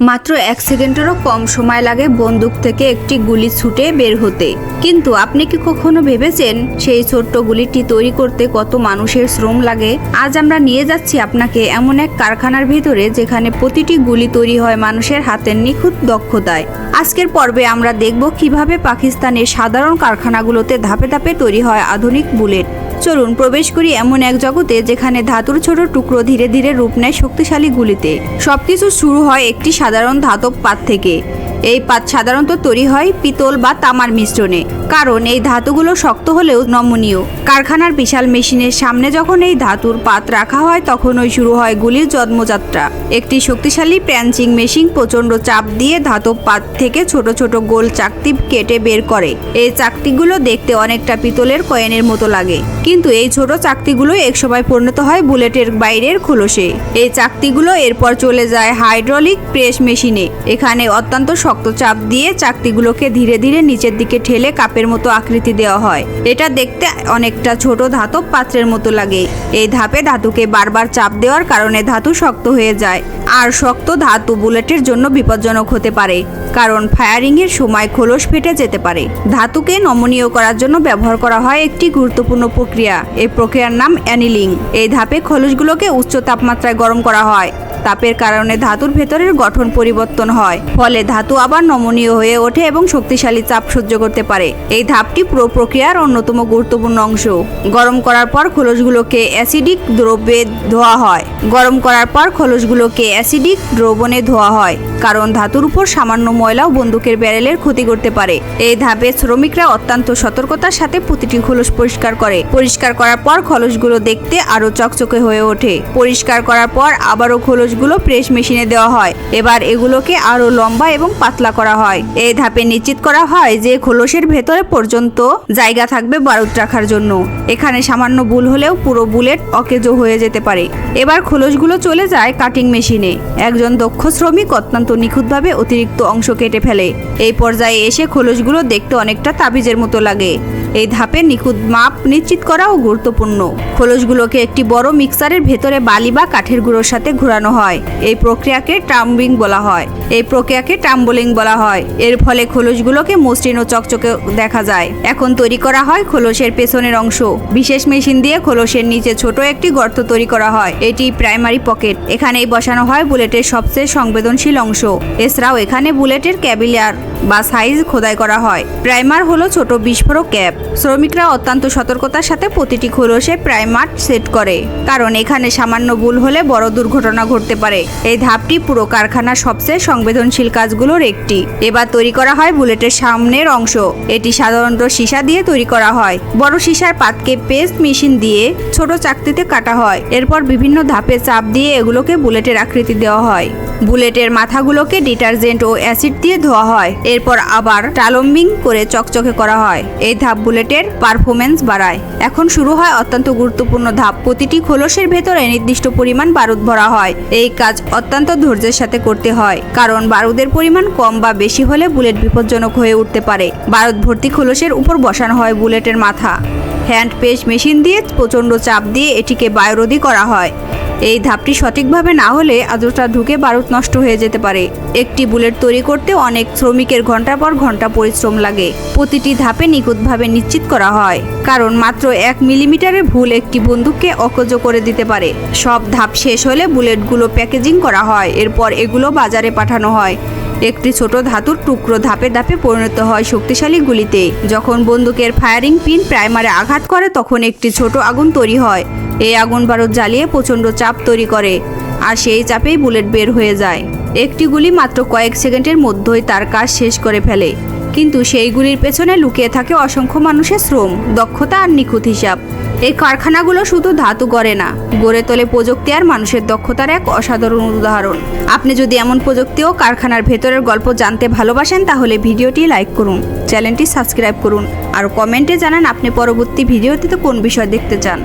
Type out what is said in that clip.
মাত্র এক সেকেন্ডেরও কম সময় লাগে বন্দুক থেকে একটি গুলি ছুটে বের হতে। কিন্তু আপনি কি কখনো ভেবেছেন সেই ছোট্ট গুলিটি তৈরি করতে কত মানুষের শ্রম লাগে? আজ আমরা নিয়ে যাচ্ছি আপনাকে এমন এক কারখানার ভিতরে যেখানে প্রতিটি গুলি তৈরি হয় মানুষের হাতের নিখুঁত দক্ষতায়। আজকের পর্বে আমরা দেখব কীভাবে পাকিস্তানের সাধারণ কারখানাগুলোতে ধাপে ধাপে তৈরি হয় আধুনিক বুলেট। চলুন প্রবেশ করি এমন এক জগতে যেখানে ধাতুর ছোট টুকরো ধীরে ধীরে রূপ নেয় শক্তিশালী গুলিতে। সবকিছু শুরু হয় একটি সাধারণ ধাতব পাত থেকে। এই পাত সাধারণত তৈরি হয় পিতল বা তামার মিশ্রণে, কারণ এই ধাতুগুলো শক্ত হলেও নমনীয়। কারখানার বিশাল মেশিনের সামনে যখন এই ধাতুর পাত রাখা হয় তখনই শুরু হয় গুলির জন্মযাত্রা। একটি শক্তিশালী প্যাঞ্চিং মেশিন প্রচণ্ড চাপ দিয়ে ধাতব পাত থেকে ছোট ছোট গোল চাকতি কেটে বের করে। এই চাকতিগুলো দেখতে অনেকটা পিতলের কয়েনের মতো লাগে। কিন্তু এই ছোট চাকতিগুলো একসময় পরিণত হয় বুলেটের বাইরের খোলসে। এই চাকতিগুলো এরপর চলে যায় হাইড্রোলিক প্রেস মেশিনে। এখানে অত্যন্ত শক্ত চাপ দিয়ে চাকতিগুলোকে ধীরে ধীরে নিচের দিকে ঠেলে কাপের মতো আকৃতি দেওয়া হয়। এটা দেখতে অনেকটা ছোট ধাতব পাত্রের মতো লাগে। এই ধাপে ধাতুকে বারবার চাপ দেওয়ার কারণে ধাতু শক্ত হয়ে যায়। Bye. আর শক্ত ধাতু বুলেটের জন্য বিপজ্জনক হতে পারে, কারণ ফায়ারিংয়ের সময় খোলস ফেটে যেতে পারে। ধাতুকে নমনীয় করার জন্য ব্যবহার করা হয় একটি গুরুত্বপূর্ণ প্রক্রিয়া। এই প্রক্রিয়ার নাম অ্যানিলিং। এই ধাপে খোলসগুলোকে উচ্চ তাপমাত্রায় গরম করা হয়। তাপের কারণে ধাতুর ভেতরের গঠন পরিবর্তন হয়, ফলে ধাতু আবার নমনীয় হয়ে ওঠে এবং শক্তিশালী চাপ সহ্য করতে পারে। এই ধাপটি পুরো প্রক্রিয়ার অন্যতম গুরুত্বপূর্ণ অংশ। গরম করার পর খোলসগুলোকে অ্যাসিডিক দ্রব্যে ধোয়া হয়। গরম করার পর খোলসগুলোকে অ্যাসিডিক দ্রবণে ধোয়া হয়, কারণ ধাতুর উপর সামান্য ময়লাও বন্দুকের ব্যারেলের ক্ষতি করতে পারে। এই ধাপে শ্রমিকরা অত্যন্ত সতর্কতার সাথে প্রতিটি খোলস পরিষ্কার করে। পরিষ্কার করার পর খোলসগুলো দেখতে আরও চকচকে হয়ে ওঠে। পরিষ্কার করার পর আবারও খোলসগুলো প্রেস মেশিনে দেওয়া হয়। এবার এগুলোকে আরও লম্বা এবং পাতলা করা হয়। এই ধাপে নিশ্চিত করা হয় যে খোলসের ভেতরে পর্যন্ত জায়গা থাকবে বারুদ রাখার জন্য। এখানে সামান্য ভুল হলেও পুরো বুলেট অকেজো হয়ে যেতে পারে। এবার খোলসগুলো চলে যায় কাটিং মেশিনে। একজন দক্ষ শ্রমিক অত্যন্ত নিখুঁতভাবে অতিরিক্ত অংশ কেটে ফেলে। এই পর্যায়ে এসে খোলসগুলো দেখতে অনেকটা তাবিজের মতো লাগে। এই ধাপে নিখুঁত মাপ নিশ্চিত করাও গুরুত্বপূর্ণ। খোলসগুলোকে একটি বড় মিক্সারের ভেতরে বালি বা কাঠের গুঁড়োর সাথে ঘোরানো হয়। এই প্রক্রিয়াকে ট্রাম্বিং বলা হয়। এই প্রক্রিয়াকে ট্রাম্বলিং বলা হয়। এর ফলে খোলসগুলোকে মসৃণ ও চকচকে দেখা যায়। এখন তৈরি করা হয় খোলসের পেছনের অংশ। বিশেষ মেশিন দিয়ে খোলসের নিচে ছোট একটি গর্ত তৈরি করা হয়। এটি প্রাইমারি পকেট। এখানেই বসানো হয় বুলেটের সবচেয়ে সংবেদনশীল অংশ। এছাড়াও এখানে বুলেটের ক্যাবিলার বা সাইজ খোদাই করা হয়। প্রাইমার হলো ছোট বিস্ফোরক ক্যাপ। শ্রমিকরা অত্যন্ত সতর্কতার সাথে প্রতিটি খোলসে প্রাইমার সেট করে। কারণ এখানে সামান্য ভুল হলে বড় দুর্ঘটনা ঘটতে পারে। এই ধাপটি পুরো কারখানার সবচেয়ে সংবেদনশীল কাজগুলোর একটি। এবার তৈরি করা হয় বুলেটের সামনের অংশ। এটি সাধারণত সীসা দিয়ে তৈরি করা হয়। বড় সীসার পাতকে পেস্ট মেশিন দিয়ে ছোট চাকতিতে কাটা হয়। এরপর বিভিন্ন ধাপে চাপ দিয়ে এগুলোকে বুলেটের আকৃতি দেওয়া হয়। বুলেটের মাথাগুলোকে ডিটারজেন্ট ও অ্যাসিড দিয়ে ধোয়া হয়। এরপর আবার টালম্বিং করে চকচকে করা হয়। এই ধাপ বুলেটের পারফরমেন্স বাড়ায়। এখন শুরু হয় অত্যন্ত গুরুত্বপূর্ণ ধাপ। প্রতিটি খোলসের ভেতরে নির্দিষ্ট পরিমাণ বারুদ ভরা হয়। এই কাজ অত্যন্ত ধৈর্যের সাথে করতে হয়, কারণ বারুদের পরিমাণ কম বা বেশি হলে বুলেট বিপজ্জনক হয়ে উঠতে পারে। বারুদ ভর্তি খোলসের উপর বসানো হয় বুলেটের মাথা। হ্যান্ড পেস্ট মেশিন দিয়ে প্রচণ্ড চাপ দিয়ে এটিকে বায়ুরোধী করা হয়। এই ধাপটি সঠিকভাবে না হলে আদ্রতা ঢুকে বারুদ নষ্ট হয়ে যেতে পারে। একটি বুলেট তৈরি করতে অনেক শ্রমিকের ঘণ্টার পর ঘণ্টা পরিশ্রম লাগে। প্রতিটি ধাপে নিখুঁতভাবে নিশ্চিত করা হয়। কারণ মাত্র এক মিলিমিটারে ভুল একটি বন্দুককে অকজ করে দিতে পারে। সব ধাপ শেষ হলে বুলেটগুলো প্যাকেজিং করা হয়। এরপর এগুলো বাজারে পাঠানো হয়। একটি ছোট ধাতুর টুকরো ধাপে ধাপে পরিণত হয় শক্তিশালী গুলিতে। যখন বন্দুকের ফায়ারিং পিন প্রাইমারে আঘাত করে, তখন একটি ছোট আগুন তৈরি হয়। এই আগুন বারুদ জ্বালিয়ে প্রচণ্ড চাপ তৈরি করে আর সেই চাপেই বুলেট বের হয়ে যায়। একটি গুলি মাত্র কয়েক সেকেন্ডের মধ্যেই তার কাজ শেষ করে ফেলে। কিন্তু সেই গুলির পেছনে লুকিয়ে থাকে অসংখ্য মানুষের শ্রম, দক্ষতা আর নিখুঁত হিসাব। এই কারখানাগুলো শুধু ধাতু গড়ে না, গড়ে তোলে প্রযুক্তি আর মানুষের দক্ষতার এক অসাধারণ উদাহরণ। আপনি যদি এমন প্রযুক্তি ও কারখানার ভেতরের গল্প জানতে ভালোবাসেন, তাহলে ভিডিওটি লাইক করুন, চ্যানেলটি সাবস্ক্রাইব করুন, আর কমেন্টে জানান আপনি পরবর্তী ভিডিওটিতে কোন বিষয় দেখতে চান।